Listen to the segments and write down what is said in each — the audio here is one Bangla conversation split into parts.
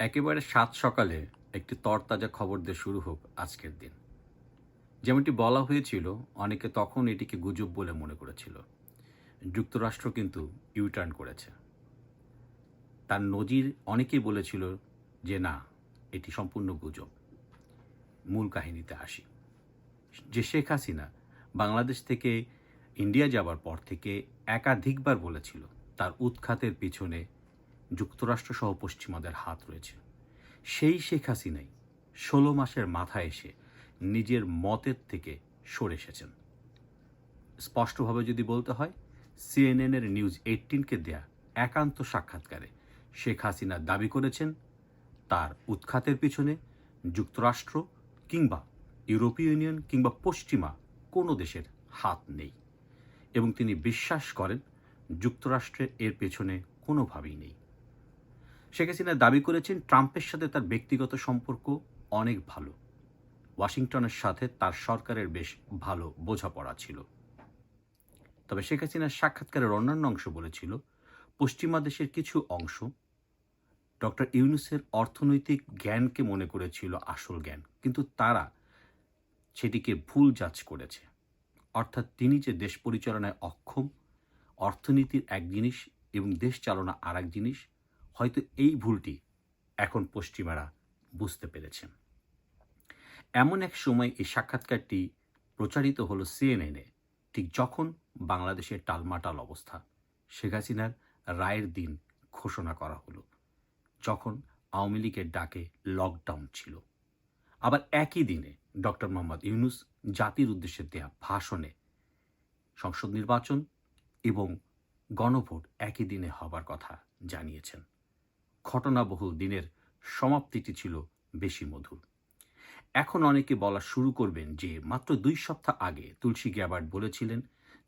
একেবারে সাত সকালে একটি তরতাজা খবর দিয়ে শুরু হোক আজকের দিন। যেমনটি বলা হয়েছিল, অনেকে তখন এটিকে গুজব বলে মনে করেছিল। যুক্তরাষ্ট্র কিন্তু ইউটার্ন করেছে। তার নজির অনেকেই বলেছিল যে, না, এটি সম্পূর্ণ গুজব। মূল কাহিনীতে আসি। যে শেখ হাসিনা বাংলাদেশ থেকে ইন্ডিয়া যাবার পর থেকে একাধিকবার বলেছিল, তার উৎখাতের পিছনে যুক্তরাষ্ট্রসহ পশ্চিমাদের হাত রয়েছে। সেই শেখ হাসিনাই ষোলো মাসের মাথায় এসে নিজের মতের থেকে সরে এসেছেন। স্পষ্টভাবে যদি বলতে হয়, সিএনএনের নিউজ এইটিনকে দেয়া একান্ত সাক্ষাৎকারে শেখ হাসিনা দাবি করেছেন, তার উৎখাতের পিছনে যুক্তরাষ্ট্র কিংবা ইউরোপীয় ইউনিয়ন কিংবা পশ্চিমা কোনো দেশের হাত নেই। এবং তিনি বিশ্বাস করেন যুক্তরাষ্ট্রের এর পেছনে কোনোভাবেই নেই। শেখ হাসিনা দাবি করেছেন ট্রাম্পের সাথে তার ব্যক্তিগত সম্পর্ক অনেক ভালো। ওয়াশিংটনের সাথে তার সরকারের বেশ ভালো বোঝাপড়া ছিল। তবে শেখ হাসিনার সাক্ষাৎকারের অন্যান্য অংশ বলেছিল, পশ্চিমা দেশের কিছু অংশ ডক্টর ইউনুসের অর্থনৈতিক জ্ঞানকে মনে করেছিল আসল জ্ঞান, কিন্তু তারা সেটিকে ভুল জাজ করেছে। অর্থাৎ তিনি যে দেশ পরিচালনায় অক্ষম, অর্থনীতির এক জিনিস এবং দেশ চালনা আর এক জিনিস হয়তো এই ভুলটি এখন পশ্চিমারা বুঝতে পেরেছেন। এমন এক সময় এই সাক্ষাৎকারটি প্রচারিত হলো সিএনএনে ঠিক যখন বাংলাদেশের টালমাটাল অবস্থা, শেখ হাসিনার রায়ের দিন ঘোষণা করা হলো, যখন আওয়ামী লীগের ডাকে লকডাউন ছিল। আবার একই দিনে ডক্টর মোহাম্মদ ইউনুস জাতির উদ্দেশ্যে দেয়া ভাষণে সংসদ নির্বাচন এবং গণভোট একই দিনে হবার কথা জানিয়েছেন। ঘটনাবহুল দিনের সমাপ্তিটি ছিল বেশি মধুর। এখন অনেকে বলা শুরু করবেন যে মাত্র দুই সপ্তাহ আগে তুলসী গ্যাবার্ড বলেছিলেন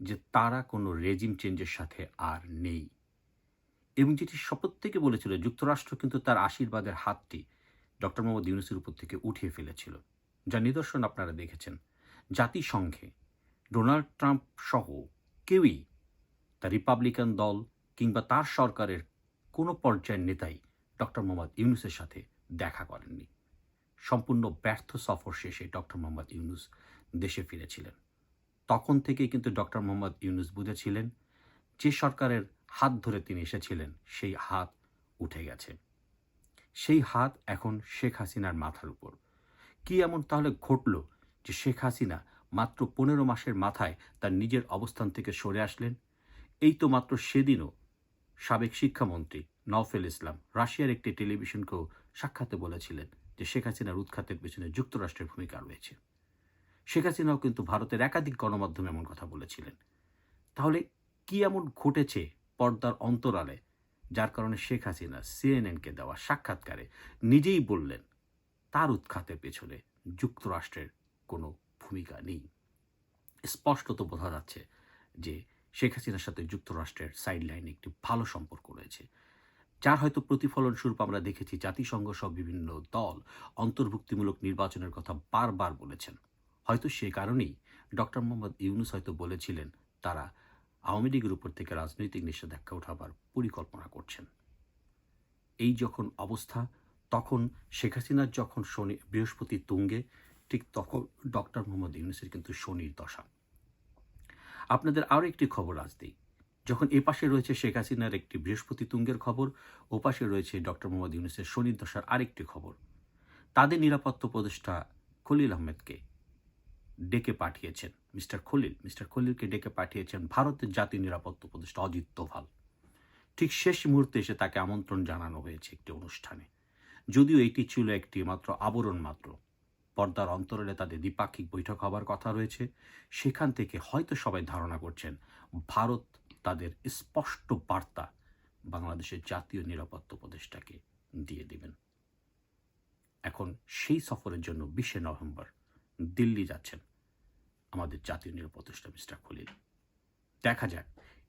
যে তারা কোনো রেজিম চেঞ্জের সাথে আর নেই। এবং যেটি শপথ থেকে বলেছিল, যুক্তরাষ্ট্র কিন্তু তার আশীর্বাদের হাতটি ডক্টর মোহাম্মদ ইউনুসের উপর থেকে উঠিয়ে ফেলেছিল। যা নিদর্শন আপনারা দেখেছেন। জাতিসংঘে ডোনাল্ড ট্রাম্প সহ কেউই তা রিপাবলিকান দল কিংবা তার সরকারের কোনো পর্যায়ের নেতাই ডক্টর মোহাম্মদ ইউনুসের সাথে দেখা করেননি। সম্পূর্ণ ব্যর্থ সফর শেষে ডক্টর মোহাম্মদ ইউনুস দেশে ফিরেছিলেন। তখন থেকেই কিন্তু ডক্টর মোহাম্মদ ইউনুস বুঝেছিলেন, যে সরকারের হাত ধরে তিনি এসেছিলেন, সেই হাত উঠে গেছে। সেই হাত এখন শেখ হাসিনার মাথার উপর। কি এমন তাহলে ঘটল যে শেখ হাসিনা মাত্র পনেরো মাসের মাথায় তার নিজের অবস্থান থেকে সরে আসলেন? এই তো মাত্র সেদিনও সাবেক শিক্ষামন্ত্রী নওফেল ইসলাম রাশিয়ার একটি টেলিভিশনকেও সাক্ষাতে বলেছিলেন যে শেখ হাসিনার উৎখাতের পেছনে যুক্তরাষ্ট্রের ভূমিকা রয়েছে। শেখ হাসিনাও কিন্তু ভারতের একাধিক গণমাধ্যমে এমন কথা বলেছিলেন। তাহলে কি এমন ঘটেছে পর্দার অন্তরালে যার কারণে শেখ হাসিনা সিএনএনকে দেওয়া সাক্ষাৎকারে নিজেই বললেন, তার উৎখাতের পেছনে যুক্তরাষ্ট্রের কোনো ভূমিকা নেই স্পষ্টত বোঝা যাচ্ছে যে শেখ হাসিনার সাথে যুক্তরাষ্ট্রের সাইড লাইনে একটি ভালো সম্পর্ক রয়েছে। যার হয়তো প্রতিফলন স্বরূপ আমরা দেখেছি জাতিসংঘ সহ বিভিন্ন দল অন্তর্ভুক্তিমূলক নির্বাচনের কথা বারবার বলেছেন। হয়তো সে কারণেই ডক্টর মোহাম্মদ ইউনুস হয়তো বলেছিলেন, তারা আওয়ামী লীগের উপর থেকে রাজনৈতিক নিষেধাজ্ঞা উঠাবার পরিকল্পনা করছেন। এই যখন অবস্থা, তখন শেখ হাসিনার যখন শনি, বৃহস্পতি তুঙ্গে, ঠিক তখন ডক্টর মোহাম্মদ ইউনুসের কিন্তু শনির দশা। আপনাদের আরও একটি খবর আজ দিই। যখন এ পাশে রয়েছে শেখ হাসিনার একটি বৃহস্পতি তুঙ্গের খবর, ও পাশে রয়েছে ডক্টর মোহাম্মদ ইউনুসের শনির দশার আরেকটি খবর। তাদের নিরাপত্তা উপদেষ্টা খলিল আহমেদকে ডেকে পাঠিয়েছেন মিস্টার খলিল। মিস্টার খলিলকে ডেকে পাঠিয়েছেন ভারতের জাতীয় নিরাপত্তা উপদেষ্টা অজিত দোভাল। ঠিক শেষ মুহূর্তে এসে তাকে আমন্ত্রণ জানানো হয়েছে একটি অনুষ্ঠানে। যদিও এটি ছিল একটি মাত্র আবরণ মাত্র। পর্দার অন্তরালে তাদের দ্বিপাক্ষিক বৈঠক হবার কথা রয়েছে। সেখান থেকে হয়তো সবাই ধারণা করছেন, ভারত তাদের স্পষ্ট বার্তা বাংলাদেশের জাতীয় নিরাপত্তা উপদেষ্টাকে দিয়ে দিবেন। এখন সেই সফরের জন্য বিশে নভেম্বর দিল্লি যাচ্ছেন আমাদের জাতীয় নিরাপত্তা মিস্টার খলিল। দেখা যাক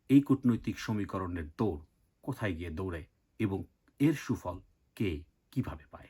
এই কূটনৈতিক সমীকরণের দৌড় কোথায় গিয়ে দৌড়ে এবং এর সুফল কে কীভাবে পায়।